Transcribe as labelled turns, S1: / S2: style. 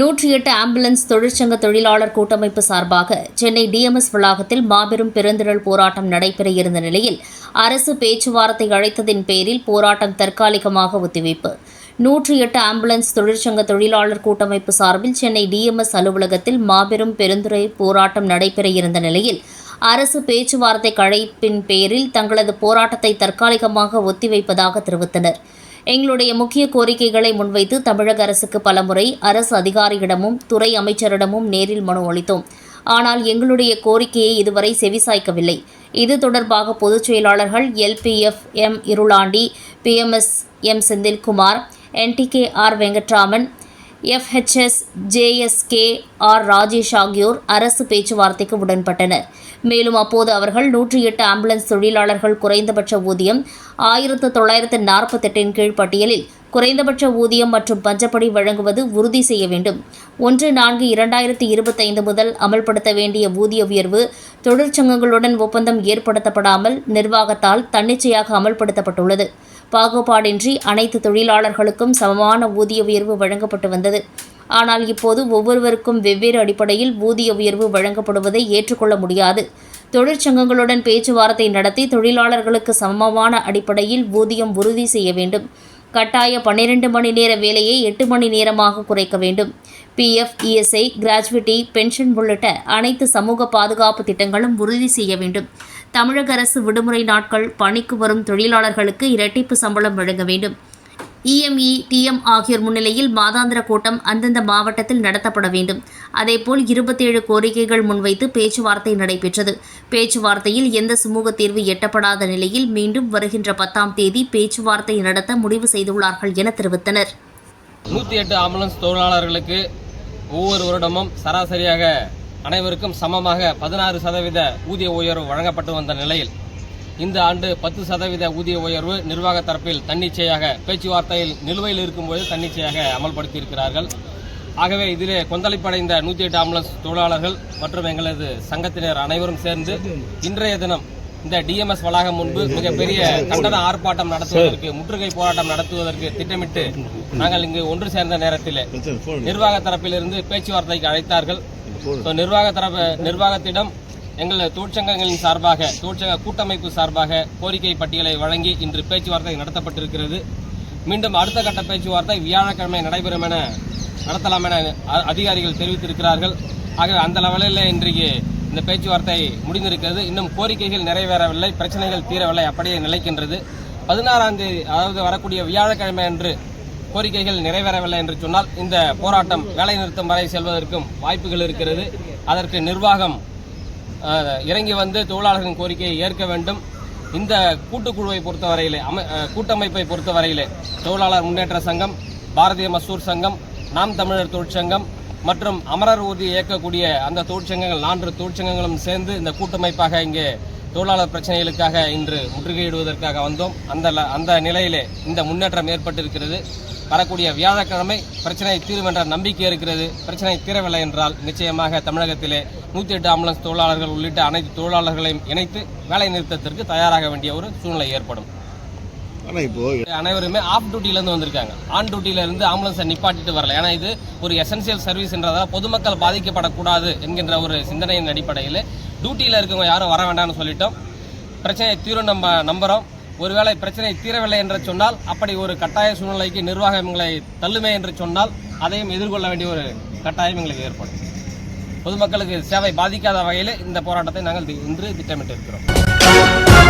S1: நூற்றி எட்டு ஆம்புலன்ஸ் தொழிற்சங்க தொழிலாளர் கூட்டமைப்பு சார்பாக சென்னை டிஎம்எஸ் வளாகத்தில் மாபெரும் பெருந்திரள் போராட்டம் நடைபெற இருந்த நிலையில் அரசு பேச்சுவார்த்தை அழைத்ததின் பேரில் போராட்டம் தற்காலிகமாக ஒத்திவைப்பு. நூற்றி எட்டு ஆம்புலன்ஸ் தொழிற்சங்க தொழிலாளர் கூட்டமைப்பு சார்பில் சென்னை டிஎம்எஸ் அலுவலகத்தில் மாபெரும் பெருந்துறை போராட்டம் நடைபெற இருந்த நிலையில் அரசு பேச்சுவார்த்தை கழைப்பின் பேரில் தங்களது போராட்டத்தை தற்காலிகமாக ஒத்திவைப்பதாக தெரிவித்தனர். எங்களுடைய முக்கிய கோரிக்கைகளை முன்வைத்து தமிழக அரசுக்கு பலமுறை அரசு அதிகாரியிடமும் துறை அமைச்சரிடமும் நேரில் மனு அளித்தோம். ஆனால் எங்களுடைய கோரிக்கையை இதுவரை செவிசாய்க்கவில்லை. இது தொடர்பாக பொதுச் செயலாளர்கள் LPF M. Irulandi BMS M. Senthilkumar NTK R. Venkatraman FHS JSK R. Rajesh ஆகியோர் அரசு பேச்சுவார்த்தைக்கு உடன்பட்டனர். மேலும் அப்போது அவர்கள் நூற்றி எட்டு ஆம்புலன்ஸ் தொழிலாளர்கள் குறைந்தபட்ச ஊதியம் ஆயிரத்து தொள்ளாயிரத்து நாற்பத்தெட்டின் கீழ் பட்டியலில் குறைந்தபட்ச ஊதியம் மற்றும் பஞ்சப்படி வழங்குவது உறுதி செய்ய வேண்டும். ஒன்று நான்கு இரண்டாயிரத்தி இருபத்தைந்து முதல் அமல்படுத்த வேண்டிய ஊதிய உயர்வு தொழிற்சங்கங்களுடன் ஒப்பந்தம் ஏற்படுத்தப்படாமல் நிர்வாகத்தால் தன்னிச்சையாக அமல்படுத்தப்பட்டுள்ளது. பாகுபாடின்றி அனைத்து தொழிலாளர்களுக்கும் சமமான ஊதிய உயர்வு வழங்கப்பட்டு வந்தது. ஆனால் இப்போது ஒவ்வொருவருக்கும் வெவ்வேறு அடிப்படையில் ஊதிய உயர்வு வழங்கப்படுவதை ஏற்றுக்கொள்ள முடியாது. தொழிற்சங்கங்களுடன் பேச்சுவார்த்தை நடத்தி தொழிலாளர்களுக்கு சமமான அடிப்படையில் ஊதியம் உறுதி செய்ய வேண்டும். கட்டாய பன்னிரண்டு மணி நேர வேலையை எட்டு மணி நேரமாக குறைக்க வேண்டும். பிஎஃப் இஎஸ்ஐ கிராஜுவிட்டி பென்ஷன் உள்ளிட்ட அனைத்து சமூக பாதுகாப்பு திட்டங்களும் உறுதி செய்ய வேண்டும். தமிழக அரசு விடுமுறை நாட்கள் பணிக்கு வரும் தொழிலாளர்களுக்கு இரட்டிப்பு சம்பளம் வழங்க வேண்டும். இஎம்இ டிஎம் ஆகியோர் முன்னிலையில் மாதாந்திர கூட்டம் அந்தந்த மாவட்டத்தில் நடத்தப்பட வேண்டும். அதேபோல் இருபத்தேழு கோரிக்கைகள் முன்வைத்து பேச்சுவார்த்தை நடைபெற்றது. பேச்சுவார்த்தையில் எந்த சுமூக தீர்வு எட்டப்படாத நிலையில் மீண்டும் வருகின்ற பத்தாம் தேதி பேச்சுவார்த்தை நடத்த முடிவு செய்துள்ளார்கள் என தெரிவித்தனர்.
S2: நூற்றி எட்டு ஆம்புலன்ஸ் தொழிலாளர்களுக்கு ஒவ்வொரு வருடமும் சராசரியாக அனைவருக்கும் சமமாக பதினாறு சதவீத ஊதிய உயர்வு வழங்கப்பட்டு வந்த நிலையில் இந்த ஆண்டு பத்து சதவீத ஊதிய உயர்வு நிர்வாக தரப்பில் தன்னிச்சையாக பேச்சுவார்த்தையில் நிலுவையில் இருக்கும்போது தன்னிச்சையாக அமல்படுத்தியிருக்கிறார்கள். ஆகவே இதிலே கொந்தளிப்படைந்த நூற்றி எட்டு ஆம்புலன்ஸ் தொழிலாளர்கள் மற்றும் எங்களது சங்கத்தினர் அனைவரும் சேர்ந்து இன்றைய தினம் இந்த டிஎம்எஸ் வளாகம் முன்பு மிகப்பெரிய கண்டன ஆர்ப்பாட்டம் நடத்துவதற்கு முற்றுகை போராட்டம் நடத்துவதற்கு திட்டமிட்டு நாங்கள் இங்கு ஒன்று சேர்ந்த நேரத்தில் நிர்வாக தரப்பிலிருந்து பேச்சுவார்த்தைக்கு அழைத்தார்கள். நிர்வாக தரப்பு நிர்வாகத்திடம் எங்கள் தொழிற்சங்கங்களின் சார்பாக தொழிற்சங்க கூட்டமைப்பு சார்பாக கோரிக்கை பட்டியலை வழங்கி இன்று பேச்சுவார்த்தை நடத்தப்பட்டிருக்கிறது. மீண்டும் அடுத்த கட்ட பேச்சுவார்த்தை வியாழக்கிழமை நடைபெறும் என நடத்தலாம் என அ- அதிகாரிகள் தெரிவித்திருக்கிறார்கள். ஆகவே அந்த லெவலில் இன்றைக்கு இந்த பேச்சுவார்த்தை முடிந்திருக்கிறது. இன்னும் கோரிக்கைகள் நிறைவேறவில்லை பிரச்சனைகள் தீரவில்லை அப்படியே நிலைக்கின்றது. பதினாறாம் தேதி அதாவது வரக்கூடிய வியாழக்கிழமை அன்று கோரிக்கைகள் நிறைவேறவில்லை என்று சொன்னால் இந்த போராட்டம் வேலைநிறுத்தம் வரை செல்வதற்கும் வாய்ப்புகள் இருக்கிறது. அதற்கு நிர்வாகம் இறங்கி வந்து தொழிலாளர்களின் கோரிக்கையை ஏற்க வேண்டும். இந்த கூட்டுக்குழுவை பொறுத்தவரையிலே அமை கூட்டமைப்பை பொறுத்தவரையிலே தொழிலாளர் முன்னேற்ற சங்கம் பாரதிய மசூர் சங்கம் நாம் தமிழர் தொழிற்சங்கம் மற்றும் அமரர் ஊர்தி இயக்கக்கூடிய அந்த தொழிற்சங்கங்கள் நான்கு தொழிற்சங்கங்களும் சேர்ந்து இந்த கூட்டமைப்பாக இங்கே தொழிலாளர் பிரச்சனைகளுக்காக இன்று முற்றுகையிடுவதற்காக வந்தோம். அந்த அந்த நிலையிலே இந்த முன்னேற்றம் ஏற்பட்டிருக்கிறது. வரக்கூடிய வியாழக்கிழமை பிரச்சனை தீரும் என்ற நம்பிக்கை இருக்கிறது. பிரச்சனை தீரவில்லை என்றால் நிச்சயமாக தமிழகத்திலே நூற்றி எட்டு ஆம்புலன்ஸ் தொழிலாளர்கள் உள்ளிட்ட அனைத்து தொழிலாளர்களையும் இணைத்து வேலை நிறுத்தத்திற்கு தயாராக வேண்டிய ஒரு சூழ்நிலை ஏற்படும்.
S3: ஆனா இப்போ
S2: அனைவருமே ஆஃப் டியூட்டில இருந்து வந்திருக்காங்க. ஆன் டியூட்டில இருந்து ஆம்புலன்ஸை நிப்பாட்டிட்டு வரல. ஏன்னா இது ஒரு எசென்சியல் சர்வீஸ் என்றதால் பொதுமக்கள் பாதிக்கப்படக்கூடாது என்கின்ற ஒரு சிந்தனையின் அடிப்படையில் டியூட்டியில் இருக்கவங்க யாரும் வர வேண்டாம்னு சொல்லிட்டோம். பிரச்சனை தீரும் நம்ம நம்புறோம். ஒருவேளை பிரச்சனை தீரவில்லை என்று சொன்னால் அப்படி ஒரு கட்டாய சூழ்நிலைக்கு நிர்வாகம் எங்களை தள்ளுமே என்று சொன்னால் அதையும் எதிர்கொள்ள வேண்டிய ஒரு கட்டாயம் எங்களுக்கு ஏற்படும். பொதுமக்களுக்கு சேவை பாதிக்காத வகையில் இந்த போராட்டத்தை நாங்கள் இன்று திட்டமிட்டு இருக்கிறோம்